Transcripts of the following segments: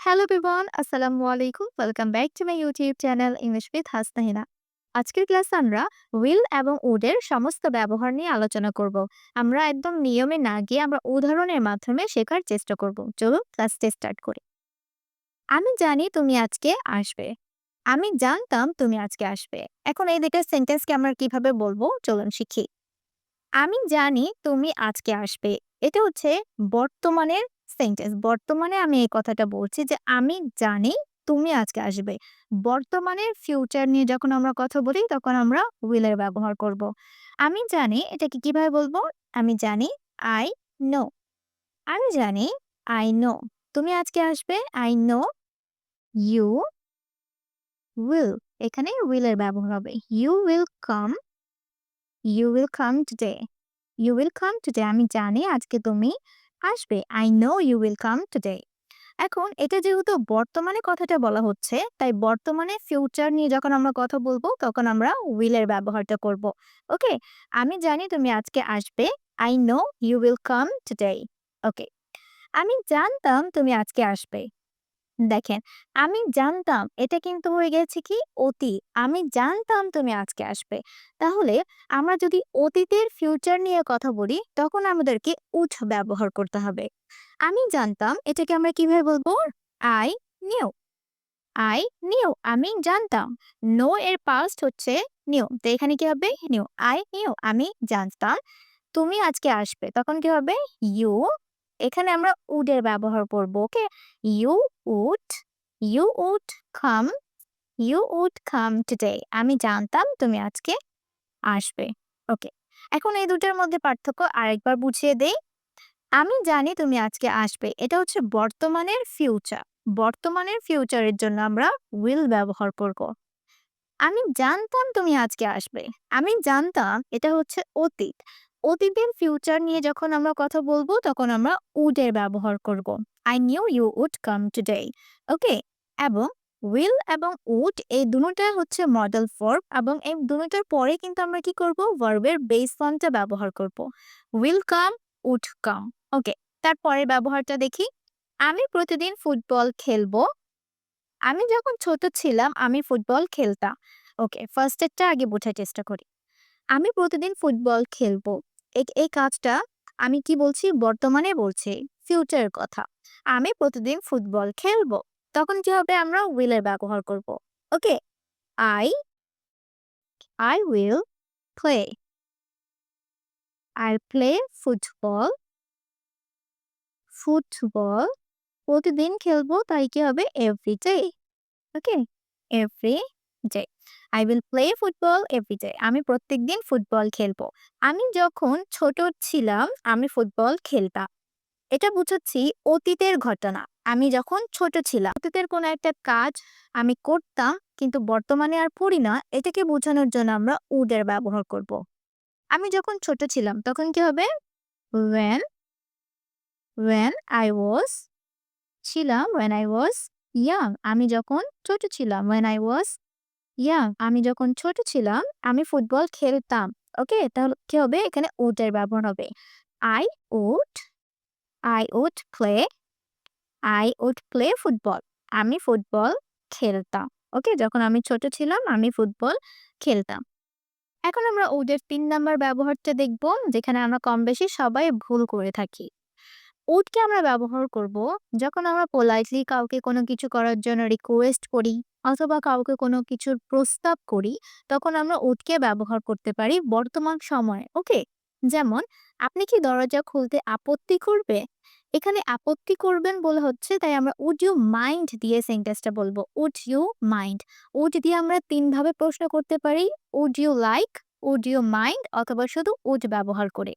Hello everyone, আসসালামু আলাইকুম। Welcome back to my YouTube channel English with Hasnahina. আজকের ক্লাসে আমরা উইল এবং উডের সমস্ত ব্যবহার নিয়ে আলোচনা করব। আমরা একদম নিয়মে না গিয়ে আমরা উদাহরণের মাধ্যমে শেখার চেষ্টা করব। চলুন ক্লাসটি স্টার্ট করি। আমি জানি তুমি আজকে আসবে। আমি জানতাম তুমি আজকে আসবে। এখন এই দুইটা সেন্টেন্সকে আমরা কীভাবে বলব চলুন শিখি। আমি জানি তুমি আজকে আসবে। এটা হচ্ছে বর্তমানের সেন্টেন্স। বর্তমানে আমি এই কথাটা বলছি যে, আমি জানি তুমি আজকে আসবে। বর্তমানের ফিউচার নিয়ে যখন আমরা কথা বলি, তখন আমরা উইল এর ব্যবহার করব। আমি জানি এটাকে কীভাবে বলব? আমি জানি, আই নো। আমি জানি, আই নো। তুমি আজকে আসবে, আই নো ইউ উইল এখানে উইল এর ব্যবহার হবে। You will come, you will come today. You will come today আমি জানি আজকে তুমি আসবে। I know you will come today. এখন এটা যেহেতু বর্তমানে কথাটা বলা হচ্ছে, তাই বর্তমানে ফিউচার নিয়ে যখন আমরা কথা বলব তখন আমরা উইল এর ব্যবহারটা করব। ওকে? আমি জানি তুমি আজকে আসবে। I know you will come today. Okay. আমি জানতাম তুমি আজকে আসবে। দেখেন, আমি জানতাম এটা কিন্তু হয়ে গেছে কি অতীত। আমি জানতাম তুমি আজকে আসবে। তাহলে আমরা যদি অতীতের ফিউচার নিয়ে কথা বলি তখন আমাদেরকে উড ব্যবহার করতে হবে। আমি জানতাম এটাকে আমরা কীভাবে বলব? I knew. আই নিউ আমি জানতাম। নো এর পাস্ট হচ্ছে নিউ। তো এখানে কি হবে? নিউ। আই নিউ আমি জানতাম তুমি আজকে আসবে। তখন কি হবে? ইউ এখানে আমরা উড এর ব্যবহার করব। Okay? You would you would come you would come today. আমি জানতাম তুমি আজকে আসবে। ওকে। এখন এই দুটার মধ্যে পার্থক্য আরেকবার বুঝিয়ে দেই। আমি জানি তুমি আজকে আসবে। এটা হচ্ছে বর্তমানের ফিউচার। বর্তমানের ফিউচারের জন্য আমরা উইল ব্যবহার করব। আমি জানতাম তুমি আজকে আসবে। আমি জানতাম এটা হচ্ছে অতীত। অতীতের ফিউচার নিয়ে যখন আমরা কথা বলব তখন আমরা উড এর ব্যবহার করব। I knew you would come today. Okay? এবং উইল এবং উড এই দুটোটা হচ্ছে মডেল ভার্ব এবং এই দুটোটার পরে কিন্তু আমরা কি করব? ভার্বের বেস ফর্মটা ব্যবহার করব। Will come, would come. Okay. তারপরের ব্যবহারটা দেখি। আমি প্রতিদিন ফুটবল খেলব। আমি যখন ছোট ছিলাম আমি ফুটবল খেলতাম। ওকে, ফার্স্ট এরটা আগে বোঝার চেষ্টা করি। আমি প্রতিদিন ফুটবল খেলব। এই কাজটা আমি কি বলছি? বর্তমানে বলছি। ফিউচারের কথা। আমি প্রতিদিন ফুটবল খেলব। তখন কি হবে? আমরা উইল এর ব্যবহার করব। Okay? I I will play. I play football football প্রতিদিন খেলব, তাই কি হবে? Every day. Okay? Every day. I will play football day. আমি প্রত্যেকদিন ফুটবল খেলব। আমি যখন ছোট ছিলাম, আমি ফুটবল খেলতাম। এটা বুঝাচ্ছি অতীতের ঘটনা। আমি যখন ছোট ছিলাম। অতীতের কোনো একটা কাজ আমি করতাম, কিন্তু বর্তমানে আর করি না। এটাকে বোঝানোর জন্য আমরা উড এর ব্যবহার করব। আমি যখন ছোট ছিলাম, তখন কি হবে? when when I was ছিলাম, when I was young, আমি যখন ছোট ছিলাম, when I was young আমি যখন ছোট ছিলাম, আমি ফুটবল খেলতাম। ওকে? তাহলে কি হবে? এখানে উড এর ব্যবহার হবে। I would I would play I would play football আমি ফুটবল খেলতাম। ওকে? যখন আমি ছোট ছিলাম, আমি ফুটবল খেলতাম। এখন আমরা উড এর ৩ নাম্বার ব্যবহারটা দেখব, যেখানে আমরা কম বেশি সবাই ভুল করে থাকি। উডকে আমরা ব্যবহার করব যখন আমরা পোলাইটলি কাউকে কোনো কিছু করার জন্য রিকোয়েস্ট করি অথবা কাউকে কোনো কিছুর প্রস্তাব করি তখন আমরা উডকে ব্যবহার করতে পারি বর্তমান সময়ে। ওকে? যেমন আপনি কি দরজা খুলতে আপত্তি করবে? এখানে আপত্তি করবেন বলে হচ্ছে তাই আমরা উড ইউ মাইন্ড দিয়ে সেন্টেন্সটা বলব। Would you mind. উড দিয়ে আমরা ৩ ভাবে প্রশ্ন করতে পারি। Would you like, would you mind অথবা শুধু উড ব্যবহার করে।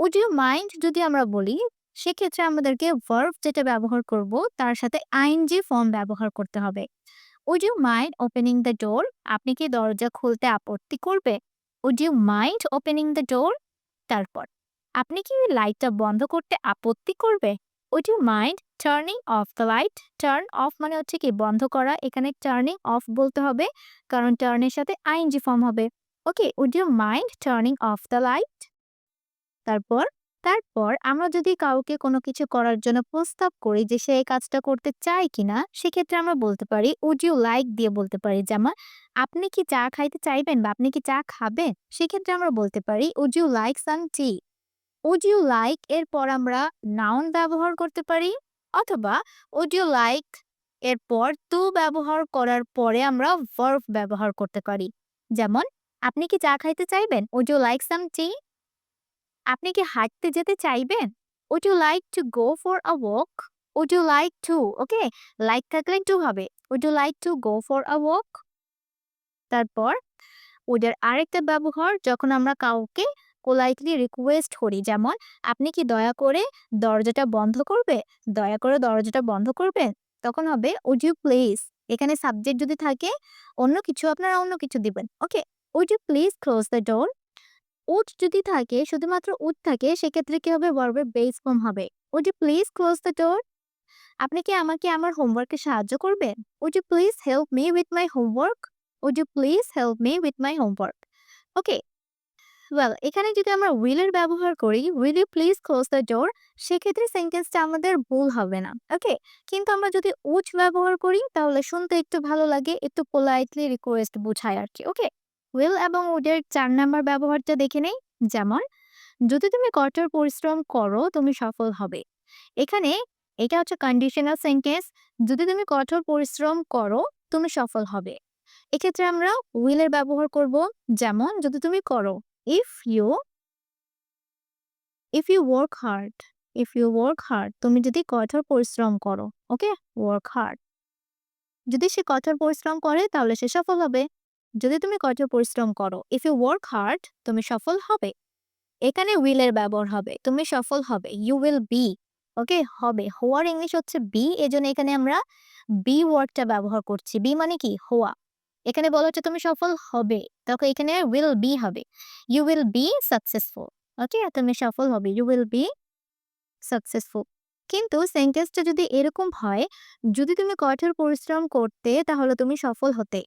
উড ইউ মাইন্ড যদি আমরা বলি সেক্ষেত্রে আমাদেরকে ভার্ব যেটা ব্যবহার করব, তার সাথে আইএনজি ফর্ম ব্যবহার করতে হবে। Would you mind opening the door? আপনি কি দরজা খুলতে আপত্তি করবে? Would you mind opening the door? তারপর, আপনি কি লাইটটা বন্ধ করতে আপত্তি করবে? Would you mind turning off the light? Turn off মানে হচ্ছে কি, বন্ধ করা। এখানে টার্নিং অফ বলতে হবে, কারণ টার্নের সাথে আইএনজি ফর্ম হবে। Okay? Would you mind turning off the light? তারপর তারপর আমরা যদি কাউকে কোনো কিছু করার জন্য প্রস্তাব করি যে সে এই কাজটা করতে চায় কিনা, সেক্ষেত্রে আমরা বলতে পারি "উড ইউ লাইক" দিয়ে বলতে পারি। যেমন আপনি কি চা খাইতে চাইবেন বা আপনি কি চা খাবেন? সেক্ষেত্রে আমরা বলতে পারি "would you like some tea?" Would you like এরপর আমরা নাউন ব্যবহার করতে পারি অথবা উড ইউ লাইক এরপর টু ব্যবহার করার পরে আমরা ভার্ব ব্যবহার করতে পারি। যেমন আপনি কি চা খাইতে চাইবেন? Would you like some tea? আপনি কি হাঁটতে যেতে চাইবেন? Would you like to go for a walk? Would you like to okay like থাকলে টু হবে। Would you like to go for a walk? তারপর উড এর আরেকটা ব্যবহার যখন আমরা কাউকে পোলাইটলি রিকোয়েস্ট করি, যেমন, আপনি কি দয়া করে দরজাটা বন্ধ করবে? দয়া করে দরজাটা বন্ধ করবেন? তখন হবে উড ইউ প্লিজ এখানে সাবজেক্ট যদি থাকে, অন্য কিছু আপনারা অন্য কিছু দিবেন। Okay? Would you please close the door? Would যদি থাকে, শুধুমাত্র উড থাকে, সেক্ষেত্রে কি হবে ভার্বের বেস ফর্ম হবে। Would you please close the door? আপনি কি আমাকে আমার হোমওয়ার্কে সাহায্য করবেন? Would you please help me with my homework? Would you please help me with my homework? Okay? Well এখানে যদি আমরা উইল এর ব্যবহার করি will you please close the door সেক্ষেত্রে সেন্টেন্সটা আমাদের ভুল হবে না ওকে কিন্তু আমরা যদি উড ব্যবহার করি, তাহলে শুনতে একটু ভালো লাগে, একটু পোলাইটলি রিকোয়েস্ট বোঝায় আর কি ওকে উইল এবং উডের চার নাম্বার ব্যবহারটা দেখে নেই। যেমন, যদি তুমি কঠোর পরিশ্রম করো, তুমি সফল হবে। এখানে এটা হচ্ছে কন্ডিশনাল সেন্টেন্স যদি তুমি কঠোর পরিশ্রম করো, তুমি সফল হবে। এক্ষেত্রে আমরা উইলের ব্যবহার করব। যেমন, যদি তুমি করো if you if you work hard if you work hard, তুমি যদি কঠোর পরিশ্রম করো ওকে ওয়ার্ক hard যদি সে কঠোর পরিশ্রম করে, তাহলে সে সফল হবে। যদি তুমি কঠোর পরিশ্রম করো ইফ ইউ ওয়ার্ক হার্ড তুমি সফল হবে। এখানে এর ব্যবহার হবে, তুমি সফল হবে ইউ will বি ওকে হবে। হওয়ার ইংলিশ হচ্ছে বি এজন্য এখানে আমরা বি ওয়ার্ডটা ব্যবহার করছি। বি মানে কি? হওয়া এখানে বলা হচ্ছে তুমি সফল হবে তখন এখানে উইল বি হবে। You will be successful okay তুমি সফল হবে ইউ উইল বি সাকসেসফুল কিন্তু সেন্টেন্সটা যদি এরকম হয়, যদি তুমি কঠোর পরিশ্রম করতে, তাহলে তুমি সফল হতে।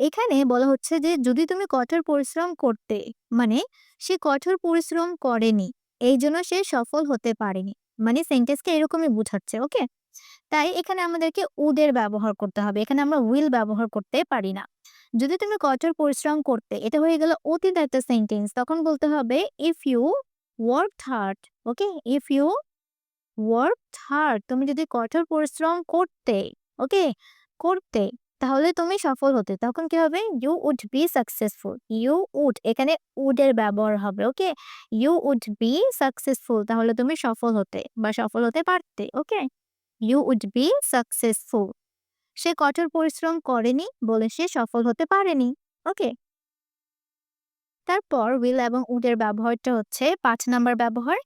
এখানে বলা হচ্ছে যে, যদি তুমি কঠোর পরিশ্রম করতে মানে সে কঠোর পরিশ্রম করেনি, এই জন্য সে সফল হতে পারেনি। মানে সেন্টেন্সকে এরকমই বুঝাচ্ছে ওকে তাই এখানে আমাদেরকে উদের ব্যবহার করতে হবে। এখানে আমরা উইল ব্যবহার করতে পারি না। যদি তুমি কঠোর পরিশ্রম করতে, এটা হয়ে গেল অতীত একটা সেন্টেন্স তখন বলতে হবে if you work hard okay if you work hard তুমি যদি কঠোর পরিশ্রম করতে, ওকে? করতে, তাহলে তুমি সফল হতে, তখন কি হবে? You would be successful you would এখানে উডের ব্যবহার হবে, okay? You would be successful তাহলে তুমি সফল হতে বা সফল হতে পারতে, okay? You would be successful সে কঠোর পরিশ্রম করেনি বলে সে সফল হতে পারেনি, ওকে? তারপর উইল এবং উডের ব্যবহারটা হচ্ছে পাঁচ নাম্বার ব্যবহার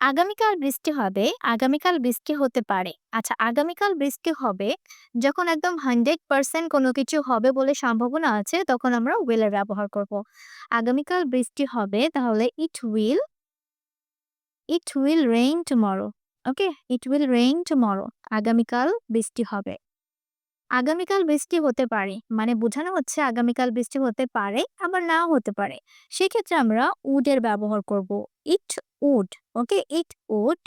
আগামীকাল বৃষ্টি হবে, আগামীকাল বৃষ্টি হতে পারে। আচ্ছা আগামীকাল বৃষ্টি হবে, যখন একদম হান্ড্রেড পার্সেন্ট কোনো কিছু হবে বলে সম্ভাবনা আছে, তখন আমরা উইলের ব্যবহার করব। আগামীকাল বৃষ্টি হবে, তাহলে it will it will rain tomorrow okay it will rain tomorrow আগামীকাল বৃষ্টি হবে। আগামীকাল বৃষ্টি হতে পারে মানে বোঝানো হচ্ছে আগামীকাল বৃষ্টি হতে পারে, আবার নাও হতে পারে। সেক্ষেত্রে আমরা উডের ব্যবহার করব it would okay it would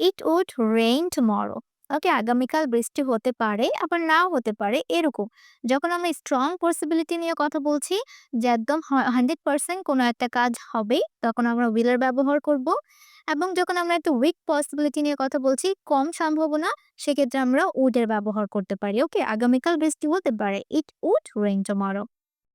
it would rain tomorrow okay আগামীকাল বৃষ্টি হতে পারে, আবার নাও হতে পারে, এরকম। যখন আমরা স্ট্রং পসিবিলিটি নিয়ে কথা বলছি, যে একদম হান্ড্রেড পার্সেন্ট কোনো একটা কাজ হবে, তখন আমরা উইলের ব্যবহার করব। এবং যখন আমরা একটু উইক পসিবিলিটি নিয়ে কথা বলছি, কম সম্ভাবনা, সেক্ষেত্রে আমরা উডের ব্যবহার করতে পারি। ওকে আগামীকাল বৃষ্টি হতে পারে ইট উড রেইন টুমরো